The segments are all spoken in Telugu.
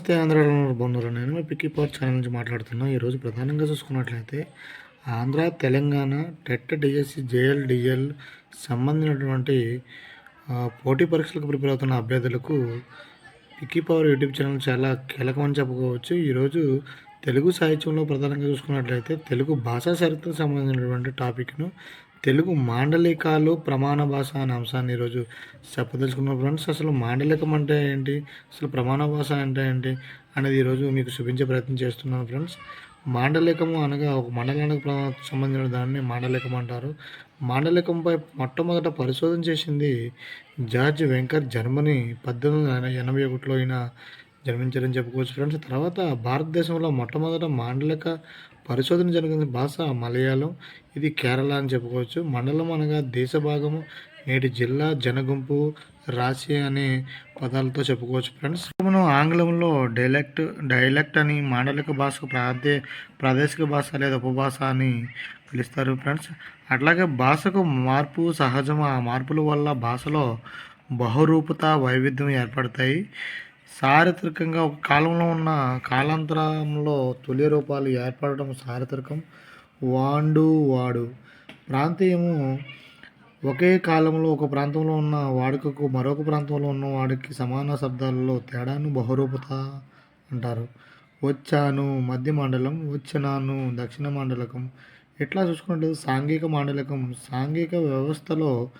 నమస్తే ఆంధ్ర బాగున్నారు నేను మీ పిక్కి పవర్ ఛానల్ నుంచి మాట్లాడుతున్నా. ఈరోజు ప్రధానంగా చూసుకున్నట్లయితే Andhra Telangana TET DSC JL DL సంబంధించినటువంటి పోటీ పరీక్షలకు ప్రిపేర్ అవుతున్న అభ్యర్థులకు పిక్కి పవర్ యూట్యూబ్ ఛానల్ చాలా కీలకమని చెప్పుకోవచ్చు. ఈరోజు తెలుగు సాహిత్యంలో ప్రధానంగా చూసుకున్నట్లయితే తెలుగు భాషా చరిత్రకు సంబంధించినటువంటి టాపిక్ను తెలుగు మాండలికాలు ప్రమాణ భాష అనే అంశాన్ని ఈరోజు చెప్పదలుచుకున్న. ఫ్రెండ్స్ అసలు మాండలికం అంటే ఏంటి? అసలు ప్రమాణ భాష అంటే ఏంటి అనేది ఈరోజు మీకు చూపించే ప్రయత్నం చేస్తున్నాను ఫ్రెండ్స్. మాండలికము అనగా ఒక మండలానికి సంబంధించిన దాన్ని మాండలికం అంటారు. మాండలికంపై మొట్టమొదట పరిశోధన చేసింది జార్జ్ వెంకర్ జర్మనీ పద్దెనిమిది ఎనభై ఒకటిలో అయిన జన్మించారని చెప్పుకోవచ్చు ఫ్రెండ్స్. తర్వాత భారతదేశంలో మొట్టమొదట మాండలిక పరిశోధన జరిగిన భాష మలయాళం ఇది కేరళ అని చెప్పుకోవచ్చు. మండలం అనగా దేశ భాగము నేటి జిల్లా జనగుంపు రాశి అనే పదాలతో చెప్పుకోవచ్చు ఫ్రెండ్స్. మనం ఆంగ్లంలో డైలెక్ట్ డైలెక్ట్ అని మాండలిక భాషకు ప్రాదే ప్రాదేశిక భాష లేదా ఉపభాష అని పిలుస్తారు ఫ్రెండ్స్. అట్లాగే భాషకు మార్పు సహజం ఆ మార్పుల వల్ల భాషలో బహురూపత వైవిధ్యం ఏర్పడతాయి. చారిత్రకంగా ఒక కాలంలో ఉన్న కాలాంతరంలో తొలి రూపాలు ఏర్పడటం చారిత్రకం వాండు వాడు. ప్రాంతీయము ఒకే కాలంలో ఒక ప్రాంతంలో ఉన్న వాడుకకు మరొక ప్రాంతంలో ఉన్న వాడికి సమాన శబ్దాలలో తేడాను బహురూపత అంటారు. వచ్చాను మధ్య మండలం వచ్చినాను దక్షిణ మండలకం. ఇట్లా చూసుకుంటే సాంఘిక మాండలికం సాంఘిక వ్యవస్థలో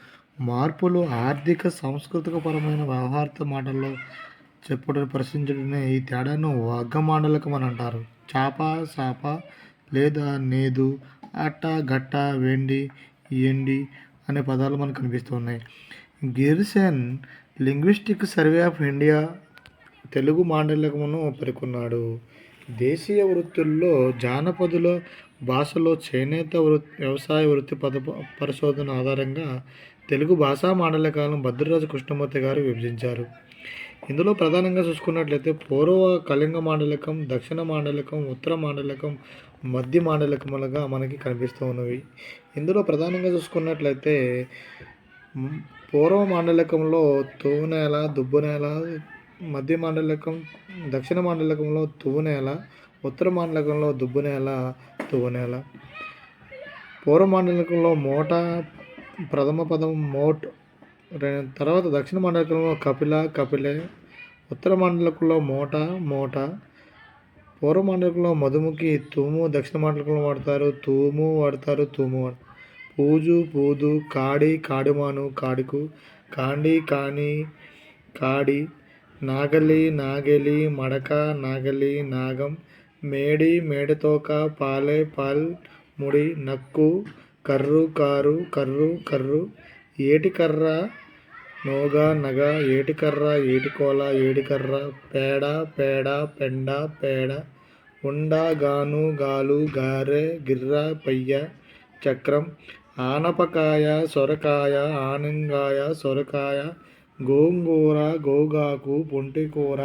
మార్పులు ఆర్థిక సాంస్కృతిక పరమైన వ్యవహార మాటల్లో చెప్పుడు ప్రశ్నించడమే ఈ తేడాను వర్గమాండలికం అని అంటారు చాప సాప లేదా నేదు అట్ట గట్ట వెండి ఎండి అనే పదాలు మనకు కనిపిస్తున్నాయి. Grierson linguistic survey of India Telugu మాండలికమును పేర్కొన్నాడు. దేశీయ వృత్తుల్లో జానపదుల భాషలో చేనేత వృత్తి వ్యవసాయ వృత్తి పద పరిశోధన ఆధారంగా తెలుగు భాషా మాండలికాలను భద్రరాజు కృష్ణమూర్తి గారు విభజించారు. ఇందులో ప్రధానంగా చూసుకున్నట్లయితే పూర్వ కళింగ మాండలికం దక్షిణ మాండలికం ఉత్తర మాండలికం మధ్య మాండలికములుగా మనకి కనిపిస్తూ ఉన్నవి. ఇందులో ప్రధానంగా చూసుకున్నట్లయితే పూర్వ మాండలికంలో తువ్వునేల దుబ్బునేల మధ్య మాండలికం దక్షిణ మాండలికంలో తువ్వునేల ఉత్తర మాండలికంలో దుబ్బునేల తువ్వునేల పూర్వ మాండలికంలో మోట ప్రథమ పదం మోట్ తర్వాత దక్షిణ మండలంలో కపిల కపిలే ఉత్తర మండలంలో మోట మోట పూర్వ మండలంలో మధుముఖి తూము దక్షిణ మండలంలో వాడతారు తూము వాడతారు తూము వాడతారు పూజు పూదు కాడి కాడుమాను కాడుకు కాండి కాని కాడి నాగలి నాగలి మడక నాగలి నాగం మేడి మేడతోక పాలే పాల్ ముడి నక్కు కర్రు కారు కర్రు కర్రు ఏటికర్ర నోగా నగ ఏటికర్ర ఏటికోల ఏటికర్ర పేడ పేడ పెండ పేడ ఉండ గాను గాలు గారె గిర్ర పయ్య చక్రం ఆనపకాయ సొరకాయ ఆనంగాయ సొరకాయ గోంగూర గోగాకు పొంటికూర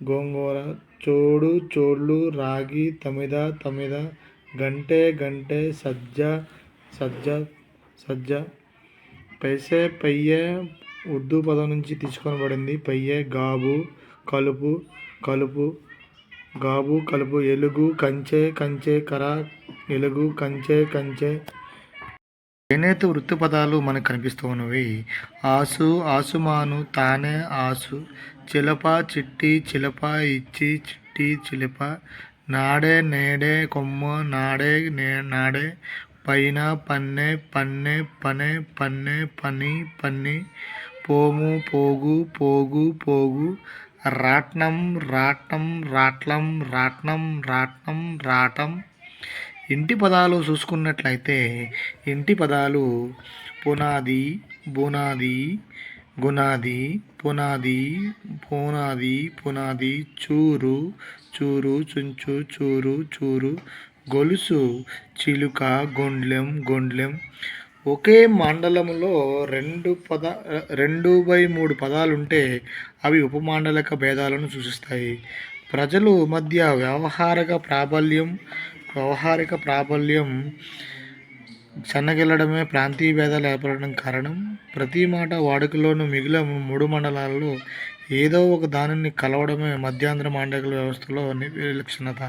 గోంగూర చోడు చోళ్ళు రాగి తమిద తమిద గంటే గంటే సజ్జ సజ్జ సజ్జ పైసే పయ్యే ఉర్దూ పదం నుంచి తీసుకొనబడింది. పయ్యే గాబు కలుపు కలుపు గాబు కలుపు ఎలుగు కంచె కంచె కర ఎలుగు కంచె కంచె. చేనేత వృత్తి పదాలు మనకు కనిపిస్తూ ఉన్నవి ఆసు ఆసుమాను తానే ఆసు. చిలప చిట్టి చిలప ఇచ్చి చిట్టి చిలప. నాడే నేడే కొమ్మ నాడే నే నాడే. పైన పన్నె పన్నె పనె పన్నె పని పన్ని పోము పోగు పోగు పోగు రాట్నం రాట్నం రాట్లం రాట్నం రాట్నం రాటం. ఇంటి పదాలు చూసుకున్నట్లయితే ఇంటి పదాలు పునాది బునాది గునాది పునాది పునాది పునాది చూరు చూరు చుంచు చూరు చూరు గొలుసు చిలుక గొండ్లెం గొండ్లెం. ఒకే మండలంలో రెండు పద రెండు బై మూడు పదాలు ఉంటే అవి ఉపమాండలిక భేదాలను సూచిస్తాయి. ప్రజలు మధ్య వ్యవహారిక ప్రాబల్యం వ్యవహారిక ప్రాబల్యం సన్నగిల్లడమే ప్రాంతీయ భేదాలు ఏర్పడడం కారణం. ప్రతి మాట వాడుకలోనూ మిగిలిన మూడు మండలాల్లో ఏదో ఒక దానిని కలవడమే మధ్యాంధ్ర మాండలిక వ్యవస్థలో విలక్షణత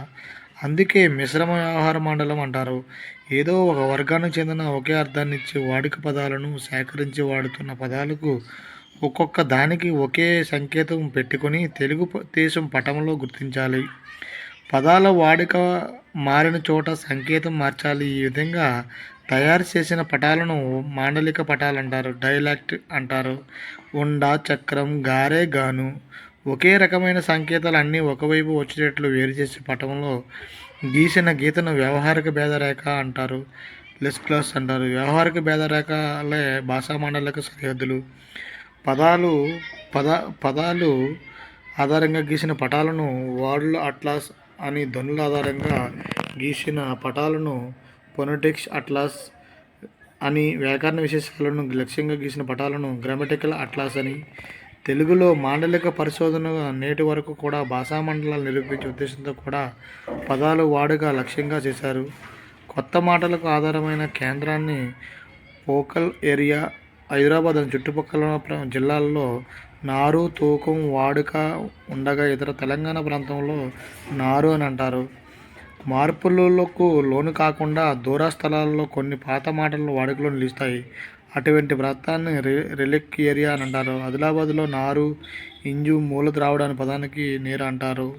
అందుకే మిశ్రమ వ్యవహార మండలం అంటారు. ఏదో ఒక వర్గానికి చెందిన ఒకే అర్థాన్ని ఇచ్చే వాడుక పదాలను సేకరించి వాడుతున్న పదాలకు ఒక్కొక్క దానికి ఒకే సంకేతం పెట్టుకొని తెలుగు దేశం పటంలో గుర్తించాలి. పదాల వాడుక మారిన చోట సంకేతం మార్చాలి. ఈ విధంగా తయారు చేసిన పటాలను మాండలిక పటాలు అంటారు డైలాక్ట్ అంటారు. ఉండ చక్రం గారే గాను ఒకే రకమైన సంకేతాలు అన్నీ ఒకవైపు వచ్చేటట్లు వేరు చేసే పటంలో గీసిన గీతను వ్యవహారిక భేదరేఖ అంటారు. లెస్ క్లాస్ అంటారు. వ్యవహారిక భేదరేఖలే భాషా మండలకు సరిహద్దులు. పదాలు పద పదాలు ఆధారంగా గీసిన పటాలను వార్డుల అట్లాస్ అని ధ్వనుల ఆధారంగా గీసిన పటాలను పొనటిక్స్ అట్లాస్ అని వ్యాకరణ విశేషాలను లక్ష్యంగా గీసిన పటాలను గ్రామటికల్ అట్లాస్ అని తెలుగులో మాండలిక పరిశోధన నేటి వరకు కూడా భాషా మండలాలు నిరూపించే ఉద్దేశంతో కూడా పదాలు వాడుక లక్ష్యంగా చేశారు. కొత్త మాటలకు ఆధారమైన కేంద్రాన్ని పోకల్ ఏరియా హైదరాబాద్ అని చుట్టుపక్కల జిల్లాల్లో నారు తూకం వాడుక ఉండగా ఇతర తెలంగాణ ప్రాంతంలో నారు అని అంటారు. మార్పులకు లోను కాకుండా దూర స్థలాల్లో కొన్ని పాత మాటలు వాడుకలో నిలుస్తాయి. అటువంటి ప్రాంతాన్ని రి రిలిక్ ఏరియా అని అంటారు. ఆదిలాబాద్లో నారు ఇంజు మూల ద్రావిడ అనే పదానికి నీరు అంటారు.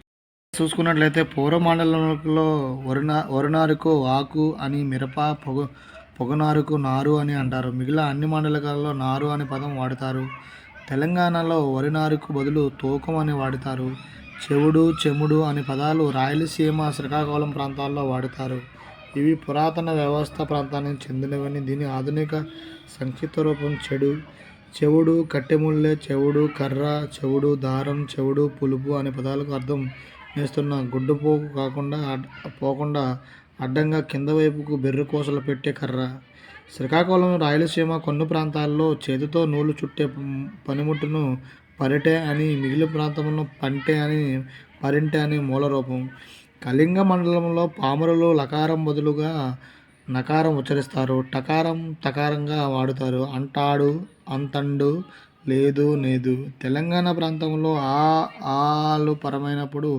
చూసుకున్నట్లయితే పూర్వ మండలంలో వరుణ వరునారుకు ఆకు అని మిరప పొగ పొగనారుకు నారు అని అంటారు. మిగిలిన అన్ని మండలికాలలో నారు అనే పదం వాడతారు. తెలంగాణలో వరినారుకు బదులు తూకం అని వాడతారు. చెవుడు చెముడు అనే పదాలు రాయలసీమ శ్రీకాకుళం ప్రాంతాల్లో వాడతారు. ఇవి పురాతన వ్యవస్థ ప్రాంతానికి చెందినవని దీని ఆధునిక సంక్షిప్త రూపం చెడు. చెవుడు కట్టెముళ్ళె చెవుడు కర్ర చెవుడు దారం చెవుడు పులుపు అనే పదాలకు అర్థం నేస్తున్న గుడ్డుపోకు కాకుండా పోకుండా అడ్డంగా కింద వైపుకు బెర్రు కోసలు పెట్టే కర్ర. శ్రీకాకుళం రాయలసీమ కొన్ని ప్రాంతాల్లో చేతితో నూలు చుట్టే పనిముట్టును పరిటే అని మిగిలిన ప్రాంతంలో పంటే అని పరింటే అని మూల రూపం. కళింగ మండలంలో పామరులు లకారం బదులుగా నకారం ఉచ్చరిస్తారు. టకారం తకారంగా వాడుతారు. అంటాడు అంతండు లేదు నేదు. తెలంగాణ ప్రాంతంలో ఆ ఆలు పరమైనప్పుడు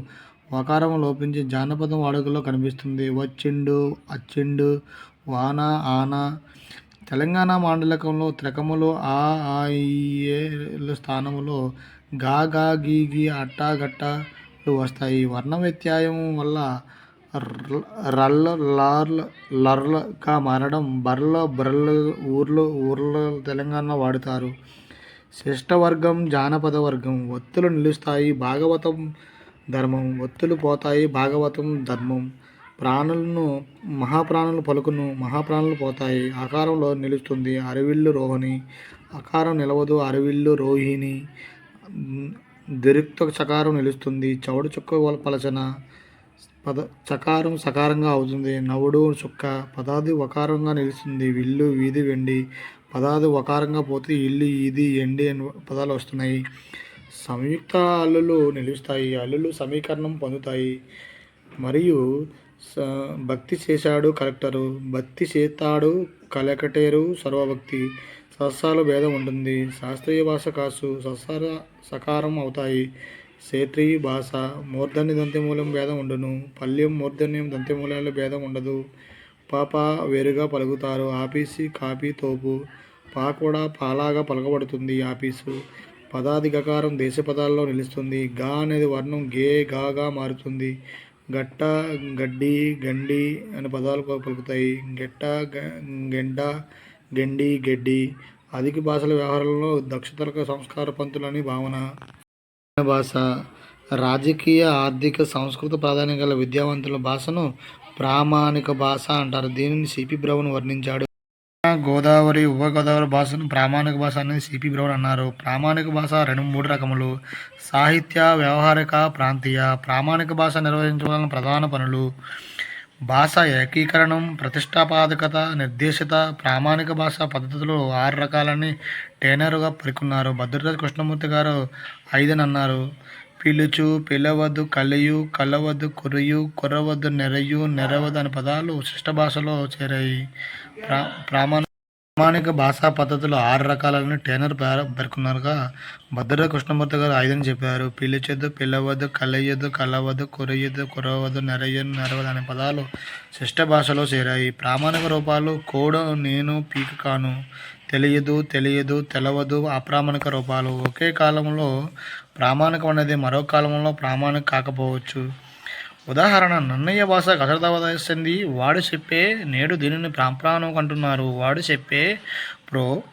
వకారం లోపించి జానపదం వాడుకలో కనిపిస్తుంది. వచ్చిండు అచ్చిండు వాన ఆన. తెలంగాణ మాండలికంలో త్రికములు ఆ ఆ స్థానములో గా గా గీ గీ అట్టా గట్టాలు వస్తాయి. వర్ణ వ్యత్యాయం వల్ల రల్ల లార్ల లర్లగా మారడం బర్ల బ్రల్ ఊర్లో ఊర్లో తెలంగాణ వాడుతారు. శిష్టవర్గం జానపద వర్గం ఒత్తులు నిలుస్తాయి భాగవతం ధర్మం ఒత్తులు పోతాయి భాగవతం ధర్మం. ప్రాణులను మహాప్రాణులు పలుకును మహాప్రాణులు పోతాయి. ఆకారంలో నిలుస్తుంది అరవిల్లు రోహిణి ఆకారం నిలవదు అరవిల్లు రోహిణి. దిరుక్త చకారం నిలుస్తుంది. చవుడు చుక్క పలచన పద చకారం సకారంగా అవుతుంది. నవుడు చుక్క పదాది వకారంగా నిలుస్తుంది. విల్లు వీధి వెండి పదాది వకారంగా పోతే ఇల్లు ఇది ఎండి అని పదాలు వస్తున్నాయి. సంయుక్త అల్లులు నిలుస్తాయి. అల్లులు సమీకరణం పొందుతాయి. మరియు స- భక్తి చేశాడు కలెక్టరు. భక్తి చేస్తాడు కలెకటేరు సర్వభక్తి. సస్సాల భేదం ఉంటుంది. శాస్త్రీయ భాష కాసు సస్సార సకారం అవుతాయి. క్షేత్రీయ భాష మూర్ధన్య దంత్యమూలం భేదం ఉండును. పల్యం మూర్ధన్యం దంత్యమూలంలో భేదం ఉండదు. పాప వేరుగా పలుకుతారు. ఆపీసి కాపీ తోపు. పా కూడా పాలాగా పలకబడుతుంది ఆపీసు. పదాది గకారం దేశ పదాల్లో నిలుస్తుంది. గా అనేది వర్ణం గే గాగా మారుతుంది. గట్ట గడ్డి గండి అనే పదాలు పలుకుతాయి. గెట్ట గ- గెండి గెడ్డి అధిక భాషల వ్యవహారంలో దక్షతలకు సంస్కార పంతులని భావన. భాష. రాజకీయ ఆర్థిక సంస్కృత ప్రాధాన్యం గల విద్యావంతుల భాషను ప్రామాణిక భాష అంటారు. దీనిని సిపి బ్రౌన్ వర్ణించాడు. గోదావరి ఉప గోదావరి భాషను ప్రామాణిక భాష అనేది సిపి బ్రౌన్ అన్నారు. ప్రామాణిక భాష రెండు మూడు రకములు. సాహిత్య వ్యవహారిక ప్రాంతీయ. ప్రామాణిక భాష నిర్వహించవలసిన ప్రధాన పనులు. భాష ఏకీకరణం ప్రతిష్టాపాదకత నిర్దేశిత ప్రామాణిక భాష పద్ధతులు ఆరు రకాలని టేనరుగా పేర్కొన్నారు భద్రరాజు కృష్ణమూర్తి గారు ఐదని అన్నారు పిలుచు పిలవదు కలియు కలవదు కురియు కురవదు నెరయు నెరవదు అనే పదాలు శిష్ట భాషలో చేరాయి. ప్రా ప్రామాణిక ప్రామాణిక భాషా పద్ధతులు ఆరు రకాలని టేనర్ పేర్కొన్నారుగా. భద్ర కృష్ణమూర్తి గారు ఐదని చెప్పారు. పిలిచెద్దు పిల్లవద్దు కలయదు కలవద్దు కొరయ్యద్దు కురవద్దు నెరయ్యను నెరవదు అనే పదాలు శిష్ట భాషలో చేరాయి. ప్రామాణిక రూపాలు కోడ నేను పీక కాను. తెలియదు తెలియదు తెలవదు అప్రామాణిక రూపాలు. ఒకే కాలంలో ప్రామాణికం అనేది మరో కాలంలో ప్రామాణిక కాకపోవచ్చు. ఉదాహరణ నన్నయ్య భాష కసరదవదస్తుంది వాడు చెప్పే నేడు దీనిని ప్రాంప్రాణం అంటున్నారు వాడు చెప్పే ప్రో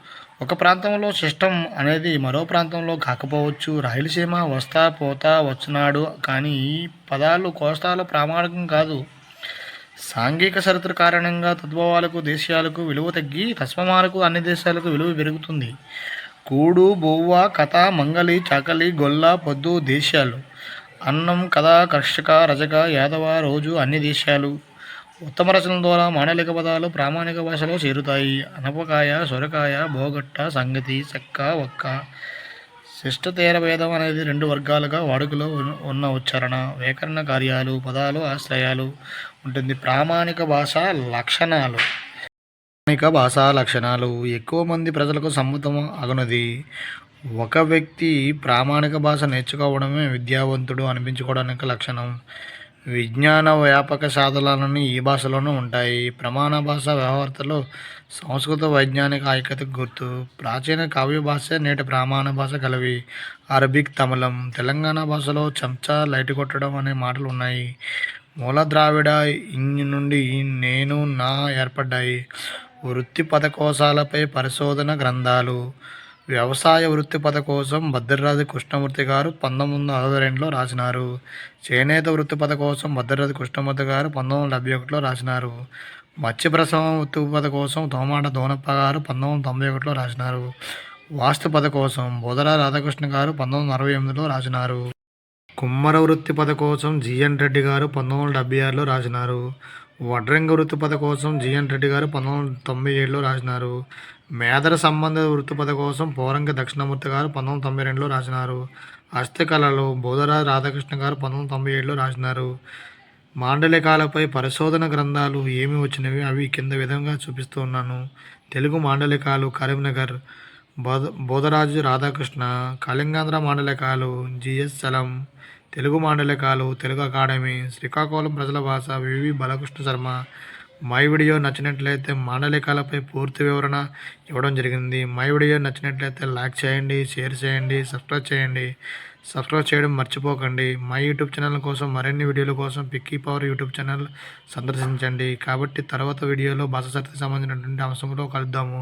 ఒక ప్రాంతంలో సిస్టమ్ అనేది మరో ప్రాంతంలో కాకపోవచ్చు. రాయలసీమ వస్తా పోతా వచ్చినాడు. కానీ ఈ పదాలు కోస్తాలో ప్రామాణికం కాదు. సాంఘిక చరిత్ర కారణంగా తద్భవాలకు దేశాలకు విలువ తగ్గి తస్మమాలకు అన్ని దేశాలకు విలువ పెరుగుతుంది. కూడు బొవ్వ కథ మంగలి చాకలి గొల్ల పొద్దు దేశాలు అన్నం కథ కర్షక రజక యాదవ రోజు అన్ని దేశాలు ఉత్తమ రచనల ద్వారా మాండలిక పదాలు ప్రామాణిక భాషలో చేరుతాయి. అనపకాయ సొరకాయ బోగట్ట సంగతి చెక్క ఒక్క శిష్ట తీర భేదం అనేది రెండు వర్గాలుగా వాడుకలో ఉన్న- ఉన్న ఉచ్చారణ. వ్యాకరణ కార్యాలు పదాలు ఆశ్రయాలు ఉంటుంది. ప్రామాణిక భాష లక్షణాలు. ప్రామాణిక భాషా లక్షణాలు. ఎక్కువ మంది ప్రజలకు సమ్మతం అగునది. ఒక వ్యక్తి ప్రామాణిక భాష నేర్చుకోవడమే విద్యావంతుడు అనిపించుకోవడానికి లక్షణం. విజ్ఞాన వ్యాపక సాధనాలన్నీ ఈ భాషలోనూ ఉంటాయి. ప్రమాణ భాష వ్యవహారతలో సంస్కృత వైజ్ఞానిక ఐక్యతకు గుర్తు. ప్రాచీన కావ్య భాష నేటి ప్రమాణ భాష కలవి. అరబిక్ తమిళం. తెలంగాణ భాషలో చెంచా లైట్ కొట్టడం అనే మాటలు ఉన్నాయి. మూల ద్రావిడ ఇంగ్ నుండి నేను నా ఏర్పడ్డాయి. వృత్తి పదకోశాలపై పరిశోధన గ్రంథాలు. వ్యవసాయ వృత్తి పద కోసం భద్రరాజు కృష్ణమూర్తి గారు పంతొమ్మిది వందల అరవై రెండులో రాసినారు. చేనేత వృత్తి పద కోసం భద్రరాజు కృష్ణమూర్తి గారు పంతొమ్మిది వందల డెబ్బై ఒకటిలో రాసినారు. మత్స్య ప్రసవం వృత్తి పద కోసం తోమాట దోనప్ప గారు పంతొమ్మిది వందల తొంభై ఒకటిలో రాసినారు. వాస్తు పద కోసం బోధరా రాధాకృష్ణ గారు పంతొమ్మిది వందల అరవై ఎనిమిదిలో రాసినారు. కుమ్మర వృత్తి పద కోసం జిఎన్ రెడ్డి గారు పంతొమ్మిది వందల డెబ్బై ఆరులో రాసినారు. వడ్రంగ వృత్తిపద కోసం జిఎన్ రెడ్డి గారు పంతొమ్మిది వందల తొంభై ఏడులో రాసినారు. మేదర సంబంధ వృత్తిపద కోసం పౌరంగ దక్షిణమూర్తి గారు పంతొమ్మిది వందల తొంభై రెండులో రాసినారు. హస్తకళలు బోధరాజు రాధాకృష్ణ గారు పంతొమ్మిది వందల తొంభై ఏడులో రాసినారు. మాండలికాలపై పరిశోధన గ్రంథాలు ఏమి వచ్చినవి అవి కింద విధంగా చూపిస్తూ ఉన్నాను. తెలుగు మాండలికాలు కరీంనగర్ బోధ బోధరాజు రాధాకృష్ణ కళింగాంధ్ర మాండలికాలు జిఎస్ చలం తెలుగు మాండలికాలు తెలుగు అకాడమీ శ్రీకాకుళం ప్రజల భాష V V Balakrishna Sharma my video నచ్చినట్లయితే మాండలికాలపై పూర్తి వివరణ ఇవ్వడం జరిగింది. మై వీడియో నచ్చినట్లయితే లైక్ చేయండి షేర్ చేయండి సబ్స్క్రైబ్ చేయండి. సబ్స్క్రైబ్ చేయడం మర్చిపోకండి. మై యూట్యూబ్ ఛానల్ కోసం మరిన్ని వీడియోల కోసం పిక్కీ పవర్ యూట్యూబ్ ఛానల్ సందర్శించండి. కాబట్టి తర్వాత వీడియోలో భాష సంబంధించినటువంటి అంశంలో కలుద్దాము.